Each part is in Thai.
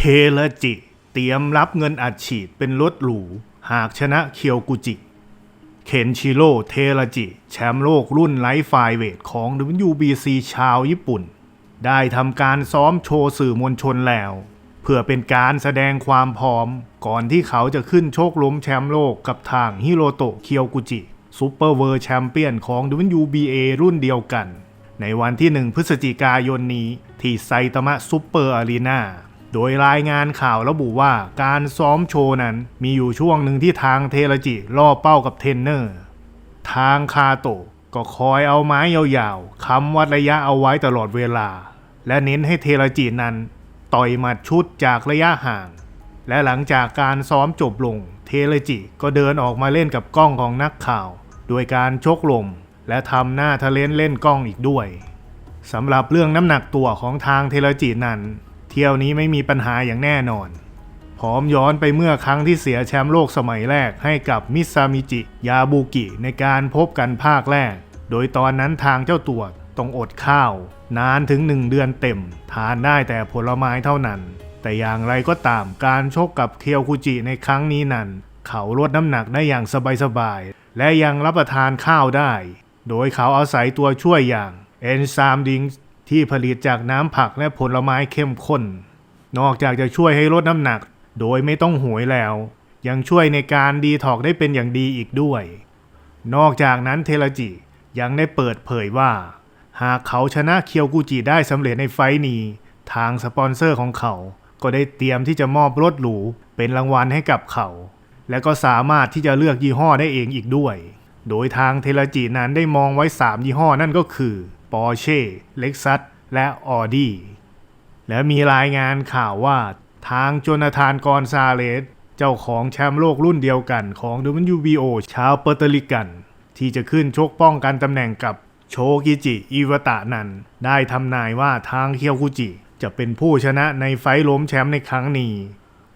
เทเลจิ เตรียมรับเงินอัดฉีดเป็นรถหรู หากชนะเคียวกุจิ เคนชิโร่เทเลจิ แชมป์โลกรุ่นไลท์ไฟเวทของ WBC ชาวญี่ปุ่น ได้ทำการซ้อมโชว์สื่อมวลชนแล้วเพื่อเป็นการแสดงความพร้อม ก่อนที่เขาจะขึ้นโชคล้มแชมป์โลกกับทางฮิโรโตะเคียวกุจิซูเปอร์เวอร์แชมเปี้ยนของ WBA รุ่นเดียวกัน ในวันที่ 1 พฤศจิกายนนี้ที่ไซตามะซูเปอร์อารีนา โดยรายงานข่าวระบุว่าการซ้อมโชว์นั้นมีอยู่ช่วงหนึ่งที่ทางเทเลจิล่อเป้ากับเทนเนอร์ ทางคาโตะก็คอยเอาไม้ยาวๆค้ำวัดระยะเอาไว้ตลอดเวลา และเน้นให้เทเลจินั้น ต่อยหมัดชุดจากระยะห่าง และหลังจากการซ้อมจบลง เทเลจิก็เดินออกมาเล่นกับกล้องของนักข่าว โดยการชกลม และทำหน้าทะเลนเล่นกล้องอีกด้วยสำหรับเรื่องน้ำหนักตัวของทางเทเลจินั้น ที่ยวนี้ไม่มีปัญหาอย่างแน่นอน พร้อมย้อนไปเมื่อครั้งที่เสียแชมป์โลกสมัยแรกให้กับมิซามิจิ ยาบุกิในการพบกันภาคแรก โดยตอนนั้นทางเจ้าตัวต้องอดข้าว นานถึงหนึ่งเดือนเต็ม ทานได้แต่ผลไม้เท่านั้น แต่อย่างไรก็ตามการชกกับเคียวคุจิในครั้งนี้นั้น เขาลดน้ำหนักได้อย่างสบายๆ และยังรับประทานข้าวได้ โดยเขาอาศัยตัวช่วยอย่างเอนซามดิง ที่ผลิตจากน้ำผักและผลไม้เข้มข้น นอกจากจะช่วยให้ลดน้ำหนัก โดยไม่ต้องหวยแล้ว ยังช่วยในการดีท็อกได้เป็นอย่างดีอีกด้วย นอกจากนั้นเทลจิยังได้เปิดเผยว่า หากเขาชนะเคียวกุจิได้สำเร็จในไฟท์นี้ ทางสปอนเซอร์ของเขา ก็ได้เตรียมที่จะมอบรถหรูเป็นรางวัลให้กับเขา และก็สามารถที่จะเลือกยี่ห้อได้เองอีกด้วย โดยทางเทลจินั้นได้มองไว้ 3 ยี่ห้อนั่นก็คือ Porsche Lexus และ Audi และมีรายงานข่าวว่าทางโจนาธานกอนซาเลส เจ้าของแชมป์โลกรุ่นเดียวกันของ WBO ชาวเปอร์ตริกัน ที่จะขึ้นชกป้องกันตำแหน่งกับโชกิจิอิวตะนัน ได้ทำนายว่าทางเคียวกุจิ จะเป็นผู้ชนะในไฟท์ล้มแชมป์ในครั้งนี้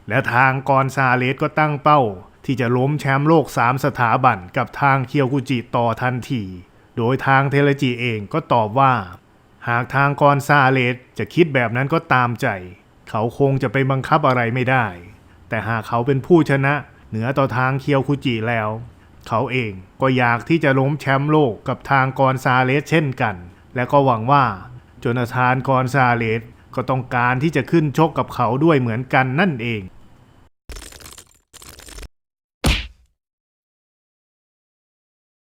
และทางกอนซาเลสก็ตั้งเป้า ที่จะล้มแชมป์โลก 3 สถาบันกับทางเคียวกุจิต่อทันที โดยทางเทเลจิเองก็ตอบว่า หากทางกอนซาเลสจะคิดแบบนั้นก็ตามใจ เขาคงจะไปบังคับอะไรไม่ได้ แต่หากเขาเป็นผู้ชนะเหนือต่อทางเคียวคุจิแล้ว เขาเองก็อยากที่จะล้มแชมป์โลกกับทางกอนซาเลสเช่นกัน และก็หวังว่าจนาธานกอนซาเลสก็ต้องการที่จะขึ้นชกกับเขาด้วยเหมือนกันนั่นเอง